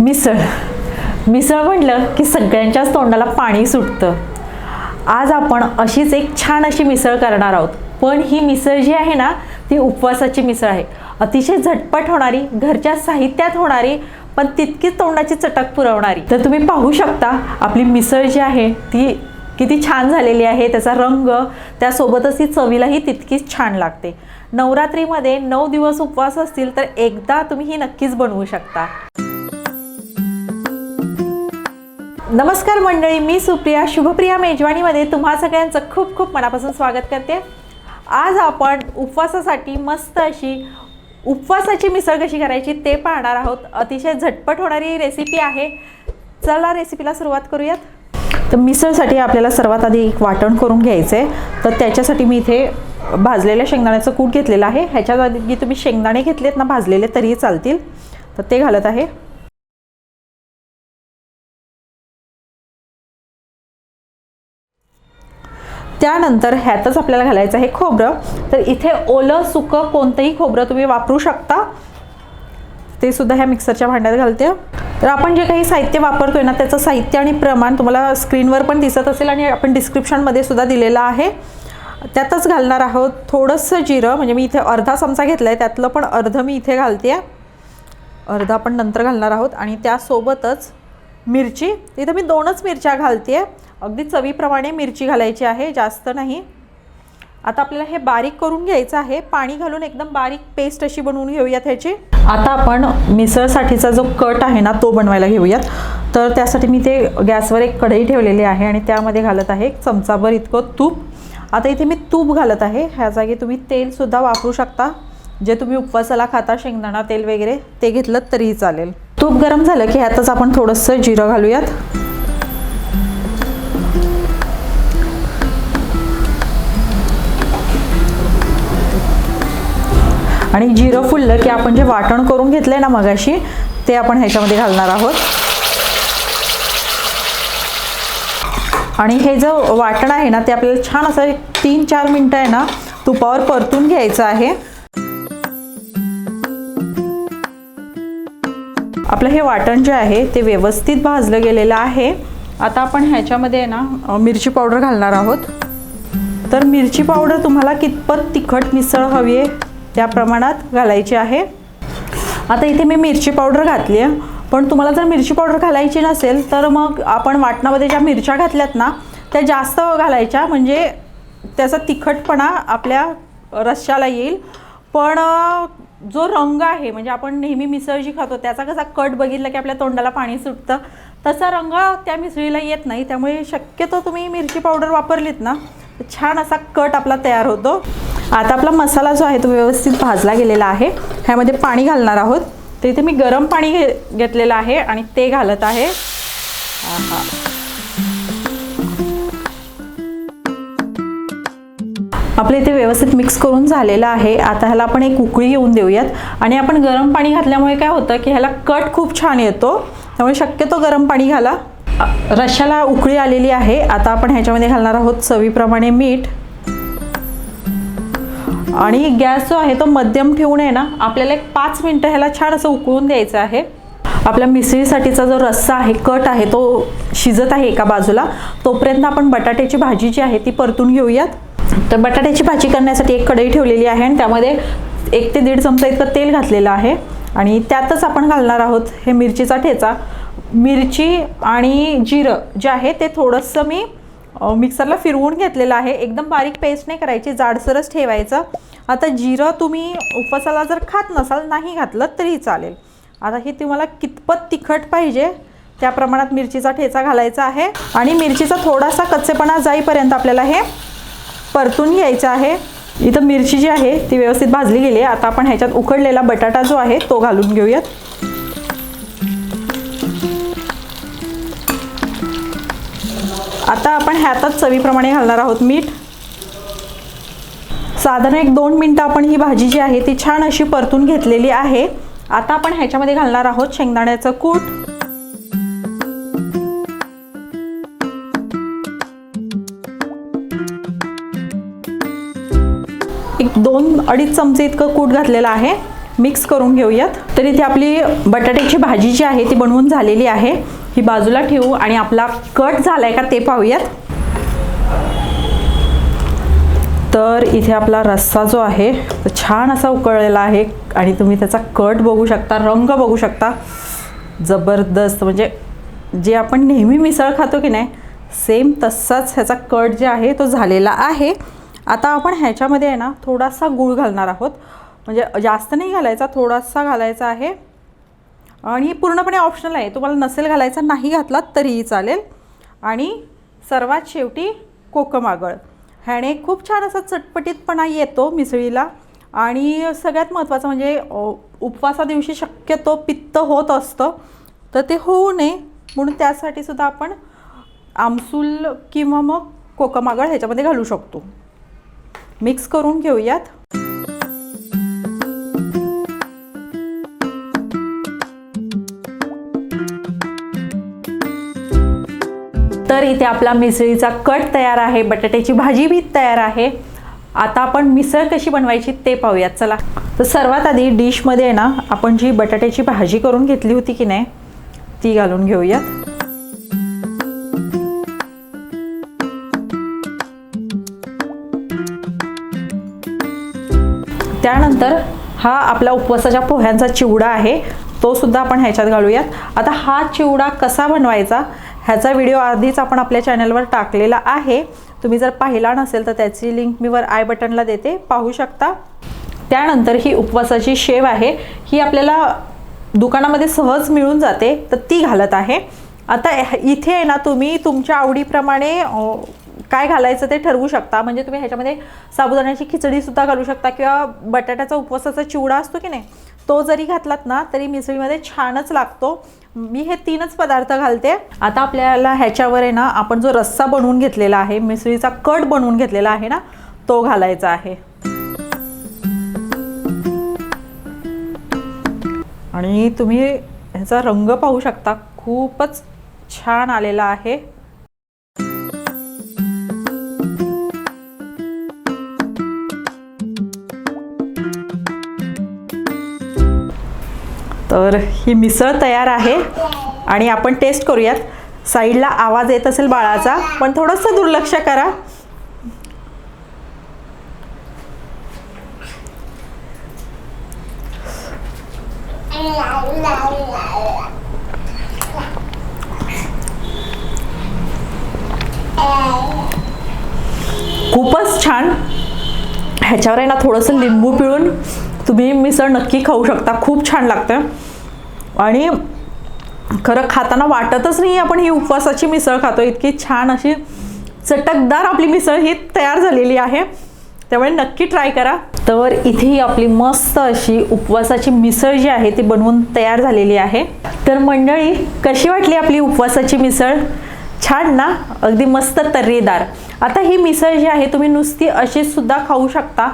मिसळ. मिसळ म्हटलं की सगळ्यांच्याच तोंडाला पाणी सुटतं. आज आपण अशीच एक छान अशी मिसळ करणार आहोत. पण ही मिसळ जी आहे ना ती उपवासाची मिसळ आहे. अतिशय झटपट होणारी घरच्या साहित्यात होणारी पण तितकीच तोंडाची चटक पुरवणारी. तर तुम्ही पाहू शकता आपली मिसळ जी आहे ती किती छान झालेली आहे. त्याचा रंग त्यासोबतच ती चवीलाही तितकीच छान लागते. नवरात्रीमध्ये नऊ दिवस उपवास असतील तर एकदा तुम्ही ही नक्कीच बनवू शकता. नमस्कार मंडळी मी सुप्रिया. शुभप्रिया मेजवानीमध्ये तुम्हा सगळ्यांचं खूप खूप मनापासून स्वागत करते. आज आपण उपवासासाठी मस्त अशी उपवासाची मिसळ कशी करायची ते पाहणार आहोत. अतिशय झटपट होणारी रेसिपी आहे. चला रेसिपीला सुरुवात करूयात. तर मिसळसाठी आपल्याला सर्वात आधी एक वाटण करून घ्यायचं आहे तर त्याच्यासाठी मी इथे भाजलेल्या शेंगदाण्याचं कूट घेतलेलं आहे. ह्याच्या आधी तुम्ही शेंगदाणे घेतलेत ना भाजलेले तरीही चालतील. तर ते घालत आहे. त्यानंतर ह्यातच आपल्याला घालायचं आहे खोबरं. तर इथे ओलं सुकं कोणतंही खोबरं तुम्ही वापरू शकता. ते सुद्धा ह्या मिक्सरच्या भांड्यात घालते. तर आपण जे काही साहित्य वापरतोय ना त्याचं साहित्य आणि प्रमाण तुम्हाला स्क्रीनवर पण दिसत असेल आणि आपण डिस्क्रिप्शनमध्ये सुद्धा दिलेलं आहे. त्यातच घालणार आहोत थोडंसं जिरं. म्हणजे मी इथे अर्धा चमचा घेतला आहे त्यातलं पण अर्धं मी इथे घालते. अर्धा आपण नंतर घालणार आहोत. आणि त्यासोबतच मिरची. इथं मी दोनच मिरच्या घालते. आहे अगदी चवीप्रमाणे मिरची घालायची आहे जास्त नाही. आता आपल्याला हे बारीक करून घ्यायचं आहे. पाणी घालून एकदम बारीक पेस्ट अशी बनवून घेऊयात ह्याची. आता आपण मिसळसाठीचा जो कट आहे ना तो बनवायला घेऊयात. तर त्यासाठी मी ते गॅसवर एक कढई ठेवलेली आहे आणि त्यामध्ये घालत आहे एक चमचाभर इतकं तूप. आता इथे मी तूप घालत आहे. ह्या जागी तुम्ही तेलसुद्धा वापरू शकता. जे तुम्ही उपवासाला खाता शेंगदाणा तेल वगैरे ते घेतलं तरीही चालेल. तूप गरम झालं की ह्यातच आपण थोडंसं जिरं घालूयात. आणि जिरं फुललं की आपण जे वाटण करून घेतलंय ना मगाशी ते आपण ह्याच्यामध्ये घालणार आहोत. आणि हे जो वाटण आहे ना ते आपल्याला छान असं एक तीन चार मिनटं आहे ना तुपावर परतून घ्यायचं आहे. आपलं हे वाटण जे आहे ते व्यवस्थित भाजलं गेलेलं आहे. आता आपण ह्याच्यामध्ये ना मिरची पावडर घालणार आहोत. तर मिरची पावडर तुम्हाला कितपत तिखट मिसळ हवी आहे त्या प्रमाणात घालायची आहे. आता इथे मी मिरची पावडर घातली आहे. पण तुम्हाला जर मिरची पावडर घालायची नसेल तर मग आपण वाटणामध्ये ज्या मिरच्या घातल्यात ना त्या जास्त घालायच्या. म्हणजे त्याचा तिखटपणा आपल्या रश्श्याला येईल. पण जो रंग आहे म्हणजे आपण नेहमी मिसळ जी खातो त्याचा कसा कट बघितला की आपल्या तोंडाला पाणी सुटतं तसा रंग त्या मिसळीला येत नाही. त्यामुळे शक्यतो तुम्ही मिरची पावडर वापरलीत ना छान असा कट आपला तयार होतो. आता आपला मसाला जो आहे तो व्यवस्थित भाजला गेलेला आहे. ह्यामध्ये पाणी घालणार आहोत. तर इथे मी गरम पाणी घे घेतलेलं आहे आणि ते घालत आहे. आपले आपलं इथे व्यवस्थित मिक्स करून झालेलं आहे. आता ह्याला आपण एक उकळी येऊन देऊयात. आणि आपण गरम पाणी घातल्यामुळे काय होतं की ह्याला कट खूप छान येतो. त्यामुळे शक्यतो गरम पाणी घाला. अ, रश्श्याला उकळी आलेली आहे. आता आपण ह्याच्यामध्ये घालणार आहोत चवीप्रमाणे मीठ. आणि गॅस जो आहे तो मध्यम ठेवून आहे ना आपल्याला एक पाच मिनटं ह्याला छान असं उकळून द्यायचं आहे. आपल्या मिसळीसाठीचा जो रस्सा आहे कट आहे तो शिजत आहे एका बाजूला. तोपर्यंत आपण बटाट्याची भाजी जी आहे ती परतून घेऊयात. तर बटाट्याची भाजी करण्यासाठी एक कढई ठेवलेली आहे आणि त्यामध्ये एक ते दीड चमचा इतकं तेल घातलेलं आहे. आणि त्यातच आपण घालणार आहोत हे मिरचीचा ठेचा. मिरची आणि जिरं जे आहे ते थोडंसं मी मिक्सरला फिरवून घेतलेलं आहे. एकदम बारीक पेस्ट नाही करायची जाडसरच ठेवायचं. आता जिरं तुम्ही उपवासाला जर खात नसाल नाही घातलं तरी चालेल. आता हे तुम्हाला कितपत तिखट पाहिजे त्या प्रमाणात मिरचीचा ठेचा घालायचा आहे. आणि मिरचीचा थोडासा कच्चेपणा जाईपर्यंत आपल्याला हे परतून घ्यायचं आहे. इथं मिरची जी आहे ती व्यवस्थित भाजली गेली आहे. आता आपण ह्याच्यात उकडलेला बटाटा जो आहे तो घालून घेऊयात. आता आपण ह्यातच चवीप्रमाणे घालणार आहोत मीठ. साधारण एक दोन मिनटं आपण ही भाजी जी आहे ती छान अशी परतून घेतलेली आहे. आता आपण ह्याच्यामध्ये घालणार आहोत शेंगदाण्याचं कूट. एक दोन अडीच चमचे इतकं कूट घातलेलं आहे. मिक्स करून घेऊयात. तर इथे आपली बटाट्याची भाजी जी आहे ती बनवून झालेली आहे. ही बाजूला ठेवू आणि आपला कट झाला आहे का ते पाहूयात. तर इथे आपला रस्सा जो आहे तो छान असा उकळलेला आहे आणि तुम्ही त्याचा कट बघू शकता रंग बघू शकता. जबरदस्त म्हणजे जे आपण नेहमी मिसळ खातो की नाही सेम तसाच ह्याचा कट जे आहे तो झालेला आहे. आता आपण ह्याच्यामध्ये आहे ना थोडासा गूळ घालणार आहोत. म्हणजे जास्त नाही घालायचा थोडासा घालायचा आहे. आणि पूर्णपणे ऑप्शनल आहे. तुम्हाला नसेल घालायचा नाही घातला तरीही चालेल. आणि सर्वात शेवटी कोकम आगळ. ह्याने खूप छान असा चटपटीतपणा येतो मिसळीला. आणि सगळ्यात महत्त्वाचं म्हणजे उपवासा दिवशी शक्यतो पित्त होत असतं. तर ते होऊ नये. म्हणून त्यासाठी सुद्धा आपण आमसूल किंवा मग कोकमागळ ह्याच्यामध्ये घालू शकतो. मिक्स करून घेऊयात. तर इथे आपला मिसळीचा कट तयार आहे बटाट्याची भाजी बी तयार आहे. आता आपण मिसळ कशी बनवायची ते पाहूयात चला. तर सर्वात आधी डिशमध्ये आहे ना आपण जी बटाट्याची भाजी करून घेतली होती की नाही ती घालून घेऊयात. त्यानंतर हा आपला उपवासाच्या पोह्यांचा चिवडा आहे तो सुद्धा आपण ह्याच्यात घालूयात. आता हा चिवडा कसा बनवायचा ह्याचा व्हिडिओ आधीच आपण आपल्या चॅनलवर टाकलेला आहे. तुम्ही जर पाहिला नसेल तर त्याची लिंक मी वर आय बटनला देते. पाहू शकता. त्यानंतर ही उपवासाची शेव आहे. ही आपल्याला दुकानामध्ये सहज मिळून जाते. तर ती घालत आहे. आता इथे आहे ना तुम्ही तुमच्या आवडीप्रमाणे काय घालायचं ते ठरवू शकता. म्हणजे तुम्ही ह्याच्यामध्ये साबुदाण्याची खिचडीसुद्धा घालू शकता किंवा बटाट्याचा उपवासाचा चिवडा असतो की नाही? तो जरी घातलात ना तरी मिसळीमध्ये छानच लागतो. मी हे तीनच पदार्थ घालते. आता आपल्याला ह्याच्यावर आहे ना आपण जो रस्सा बनवून घेतलेला आहे मिसळीचा कट बनवून घेतलेला आहे ना तो घालायचा आहे. आणि तुम्ही ह्याचा रंग पाहू शकता खूपच छान आलेला आहे. तर ही मिसळ तयार आहे आणि आपण टेस्ट करूयात. साईडला आवाज येत असेल बाळाचा पण थोडंसं दुर्लक्ष करा. खूपच छान. ह्याच्यावर आहे ना थोडंसं लिंबू पिळून तुम्ही मिसळ नक्की खाऊ शकता. खूप छान लागतं. आणि खरं खाताना वाटतच नाही आपण ही उपवासाची मिसळ खातो इतकी छान अशी चटकदार आपली मिसळ ही तयार झालेली आहे. त्यामुळे नक्की ट्राय करा. तर इथे ही आपली मस्त अशी उपवासाची मिसळ जी आहे ती बनवून तयार झालेली आहे. तर मंडळी कशी वाटली आपली उपवासाची मिसळ? छान ना? अगदी मस्त तर्रीदार. आता ही मिसळ जी आहे तुम्ही नुसती अशी सुद्धा खाऊ शकता.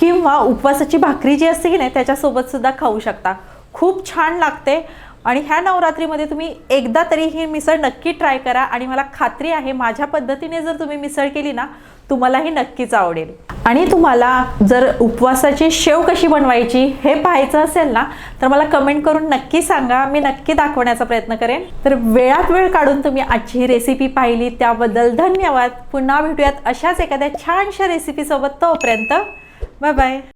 किंवा उपवासाची भाकरी जी असते की नाही त्याच्यासोबत सुद्धा खाऊ शकता. खूप छान लागते. आणि ह्या नवरात्रीमध्ये तुम्ही एकदा तरी ही मिसळ नक्की ट्राय करा. आणि मला खात्री आहे माझ्या पद्धतीने जर तुम्ही मिसळ केली ना तुम्हालाही नक्कीच आवडेल. आणि तुम्हाला जर उपवासाची शेव कशी बनवायची हे पाहायचं असेल ना तर मला कमेंट करून नक्की सांगा. मी नक्की दाखवण्याचा प्रयत्न करेन. तर वेळात वेळ काढून तुम्ही आजची ही रेसिपी पाहिली. त्याबद्दल धन्यवाद. पुन्हा भेटूयात अशाच एखाद्या छानशा रेसिपीसोबत तोपर्यंत. Bye bye.